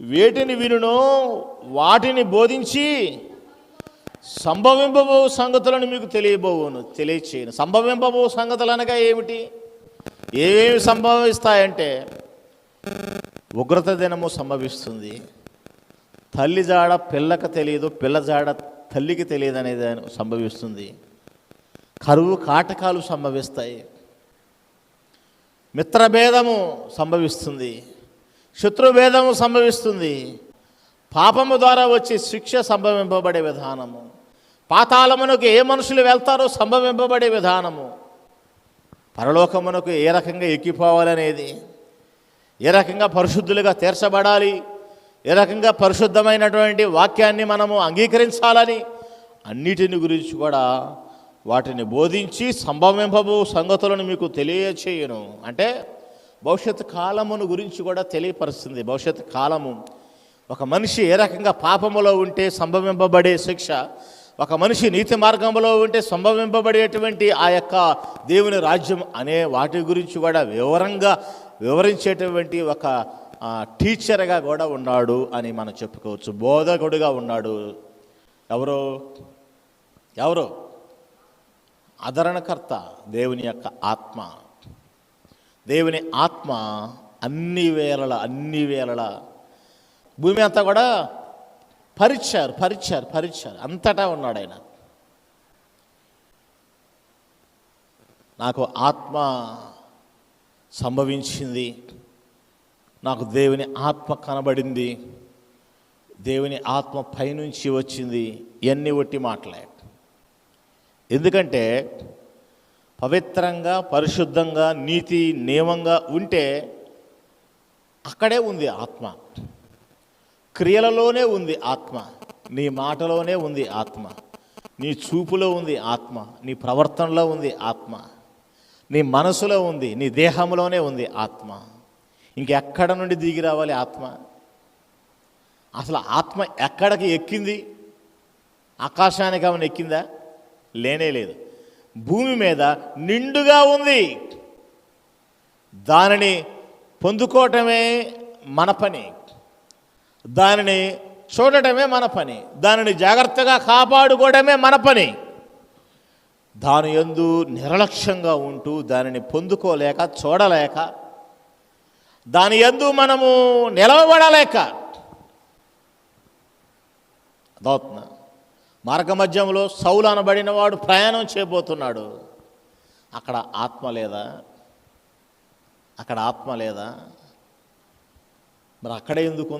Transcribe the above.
వేటిని వినునో వాటిని బోధించి సంభవింపబో సంగతులను మీకు తెలియబోవును తెలియచేయను. సంభవింపబో సంగతులు అనగా ఏమిటి? ఏమేమి సంభవిస్తాయంటే ఉగ్రత దినము సంభవిస్తుంది. తల్లి జాడ పిల్లకి తెలియదు పిల్ల జాడ తల్లికి తెలియదు అనేది సంభవిస్తుంది. కరువు కాటకాలు సంభవిస్తాయి. మిత్రభేదము సంభవిస్తుంది. శత్రుభేదము సంభవిస్తుంది. పాపము ద్వారా వచ్చే శిక్ష సంభవింపబడే విధానము. పాతాళమునకు ఏ మనుషులు వెళ్తారో సంభవింపబడే విధానము. పరలోకమునకు ఏ రకంగా ఎక్కిపోవాలనేది. ఏ రకంగా పరిశుద్ధులుగా తీర్చబడాలి. ఏ రకంగా పరిశుద్ధమైనటువంటి వాక్యాన్ని మనము అంగీకరించాలని అన్నిటిని గురించి కూడా వాటిని బోధించి సంభవింపబో సంగతులను మీకు తెలియచేయను. అంటే భవిష్యత్ కాలమును గురించి కూడా తెలియపరుస్తుంది. భవిష్యత్ కాలము. ఒక మనిషి ఏ రకంగా పాపములో ఉంటే సంభవింపబడే శిక్ష ఒక మనిషి నీతి మార్గంలో ఉంటే సంభవింపబడేటువంటి ఆ యొక్క దేవుని రాజ్యం అనే వాటి గురించి కూడా వివరంగా వివరించేటువంటి ఒక టీచర్గా కూడా ఉన్నాడు అని మనం చెప్పుకోవచ్చు. బోధకుడుగా ఉన్నాడు. ఎవరు? ఎవరు? ఆదరణకర్త దేవుని యొక్క ఆత్మ. దేవుని ఆత్మ అన్ని వేళల అన్ని వేళల భూమి అంతా కూడా పరిచారు పరిచారు పరిచారు అంతటా ఉన్నాడు ఆయన. నాకు ఆత్మ సంభవించింది. నాకు దేవుని ఆత్మ కనబడింది. దేవుని ఆత్మ పైనుంచి వచ్చింది. ఇవన్నీ ఒట్టి మాట్లాడు ఎందుకంటే పవిత్రంగా పరిశుద్ధంగా నీతి నియమంగా ఉంటే అక్కడే ఉంది ఆత్మ. క్రియలలోనే ఉంది ఆత్మ. నీ మాటలోనే ఉంది ఆత్మ. నీ చూపులో ఉంది ఆత్మ. నీ ప్రవర్తనలో ఉంది ఆత్మ. నీ మనసులో ఉంది నీ దేహంలోనే ఉంది ఆత్మ. ఇంకెక్కడ నుండి దిగి రావాలి ఆత్మ? అసలు ఆత్మ ఎక్కడికి ఎక్కింది? ఆకాశానికి ఏమైనా ఎక్కిందా? లేనే లేదు. భూమి మీద నిండుగా ఉంది. దానిని పొందుకోవటమే మన పని. దానిని చూడటమే మన పని. దానిని జాగ్రత్తగా కాపాడుకోవడమే మన పని. దాని యందు నిర్లక్ష్యంగా ఉంటూ దానిని పొందుకోలేక చూడలేక దాని యందు మనము నిలవబడలేక. అదవుతుందా. మార్గమధ్యంలో సౌలు అనబడిన వాడు ప్రయాణం చేయబోతున్నాడు. అక్కడ ఆత్మ లేదా? అక్కడ ఆత్మ లేదా? మరి అక్కడే ఎందుకు